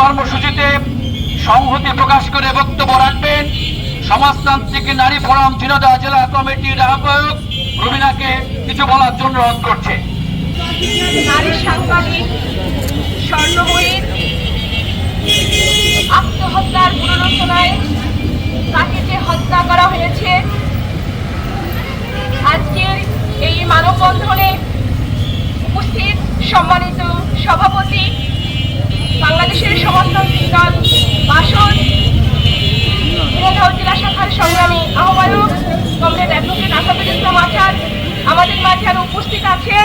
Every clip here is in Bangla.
কর্মসূচিতে সংহতি প্রকাশ করে বক্তব্য রাখবেন সমাজতান্ত্রিক নারী ফোরাম ঝিনাদা জেলা কমিটির আহ্বায়ক রবিনাকে কিছু বলার জন্য অনুরোধ করছে। সম্মানিত সভাপতি বাংলাদেশের সমাজতান্ত্রিক দল বাসন জেলা শাখার সংগ্রামী আহ্বায়ক, কমরেড অ্যাডভোকেট আসাদুল ইসলাম আচার আমাদের মাঝে আরও উপস্থিত আছেন।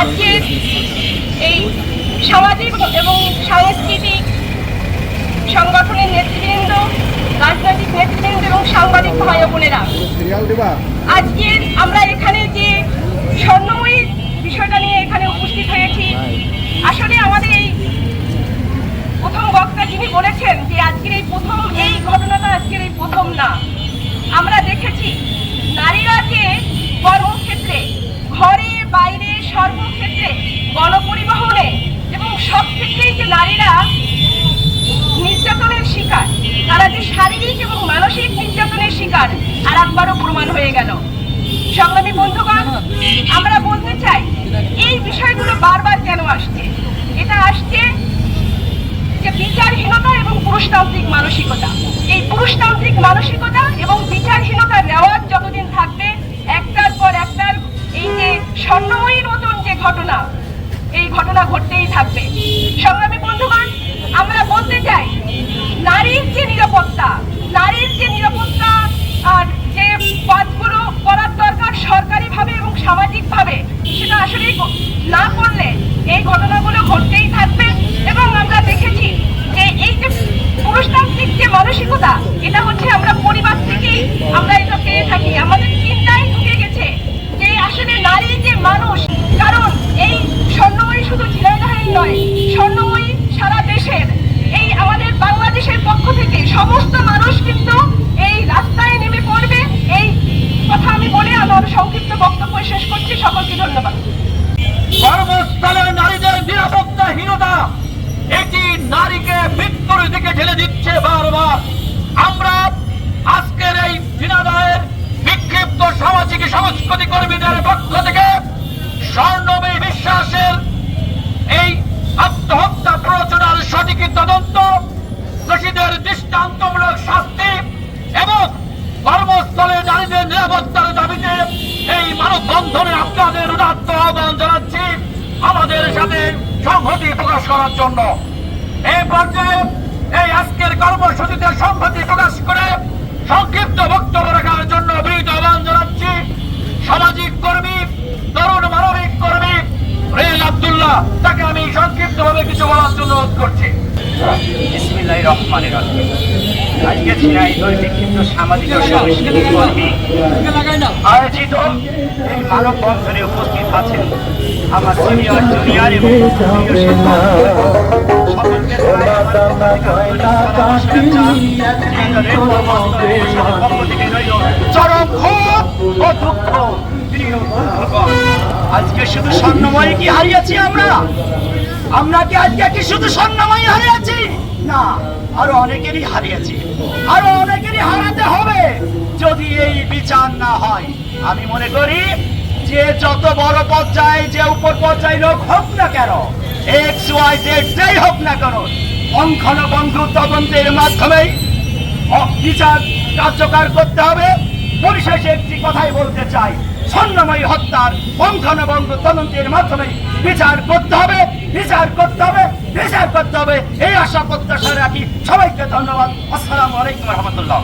আজকে এই সামাজিক এবং সাংস্কৃতিক সংগঠনের নেতৃবৃন্দ রাজনৈতিক নেতৃবৃন্দ এবং সাংবাদিক ভাই ও বোনেরা আজকে আমরা এখানে যে স্বর্ণময়ী বিষয়টা নিয়ে এখানে উপস্থিত হয়েছি আসলে আমাদের এই প্রথম বক্তা যিনি বলেছেন যে আজকের এই প্রথম, এই ঘটনাটা আজকের এই প্রথম না। আমরা দেখেছি নারীরা কর্মক্ষেত্রে, ঘরে বাইরে সর্বক্ষেত্রে গণপরিবহনে এবং সব ক্ষেত্রেই যে নারীরা নির্যাতনের শিকার, তারা যে শারীরিক এবং মানসিক নির্যাতনের শিকার, আর একবারও প্রমাণ হয়ে গেল। সংগ্রামী চাই এই বিষয়গুলো বারবার কেন আসছে? এটা আসছে যে বিচারহীনতা এবং পুরুষতান্ত্রিক মানসিকতা। এই পুরুষতান্ত্রিক মানসিকতা এবং বিচারহীনতা রেওয়াজ যতদিন থাকবে একটার পর একটার এই যে স্বর্ণময়ীর মতন যে ঘটনা এই ঘটনা ঘটতেই থাকবে সংগ্রামী বন্ধুগণ আমরা বলতে চাই নারীর যে নিরাপত্তা নারীর যে নিরাপত্তা আর যে পদগুলো করার দরকার সরকারিভাবে এবং সামাজিকভাবে সেটা আসলে না করলে এই ঘটনাগুলো ঘটতেই থাকবে এবং আমরা দেখেছি যে এই যে পুরুষতান্ত্রিক যে মানসিকতা, এটা হচ্ছে আমরা পরিবার থেকেই আমরা এটা পেয়ে থাকি। আমাদের চিন্তায় ঢুকে গেছে যে আসলে নারী যে মানুষ, কারণ এই স্বর্ণময়ী শুধু ঝিনাইদহের নয়, স্বর্ণময়ী সারা দেশের, এই আমাদের বাংলাদেশের পক্ষ থেকে সমস্ত দিকে ঠেলে দিচ্ছে বারবার। আমরা আজকের এই দিনাদায়ের বিক্ষিপ্ত সামাজিক সংস্কৃতি কর্মীদের পক্ষ থেকে স্বর্ণময়ী বিশ্বাসের এই আত্মহত্যা প্ররোচনার সঠিক তদন্ত, দোষীদের দৃষ্টান্তমূলক শাস্তি এবং কর্মস্থলে নারীদের নিরাপত্তার দাবিতে এই মানববন্ধনে আপনাদের উদাত্ত আহ্বান জানাচ্ছি আমাদের সাথে সংহতি প্রকাশ করার জন্য। এই পর্যায়ে এই আজকের কর্মসূচিতে সংহতি প্রকাশ করে সংক্ষিপ্ত বক্তব্য রাখার জন্য বিনীত আহ্বান জানাচ্ছি। সামাজিক কর্মী, তরুণ মানবিক কর্মী রেল আব্দুল্লাহ, তাকে আমি সংক্ষিপ্তভাবে কিছু বলার জন্য অনুরোধ করছি। আয়োজিত এই মানব বন্ধনে উপস্থিত আছেন আমার সিনিয়র জুনিয়র এবং আজকে শুধু স্বর্ণময় কি হারিয়েছি আমরা? আমরা কি আজকে কি শুধু স্বর্ণময় হারিয়েছি? না, আরও অনেকেরই হারিয়েছি। আরও অনেকেরই হারাতে হবে যদি এই বিচার না হয়। আমি মনে করি যে যত বড় পর্যায়ে, যে উপর পর্যায়ে লোক হোক না কেন এক্স ওয়াই জেড যেই হোক না কেন অঙ্কনবঙ্গ তদন্তের মাধ্যমেই বিচার কার্যকর করতে হবে। পরিশেষে একটি কথাই বলতে চাই, স্বর্ণময়ী হত্যার বঙ্গনবঙ্গ তদন্তের মাধ্যমে বিচার করতে হবে, বিচার করতে হবে, বিচার করতে হবে। এই আশা প্রত্যাশা রাখি। সবাইকে ধন্যবাদ। আসসালামু আলাইকুম রহমতুল্লাহ।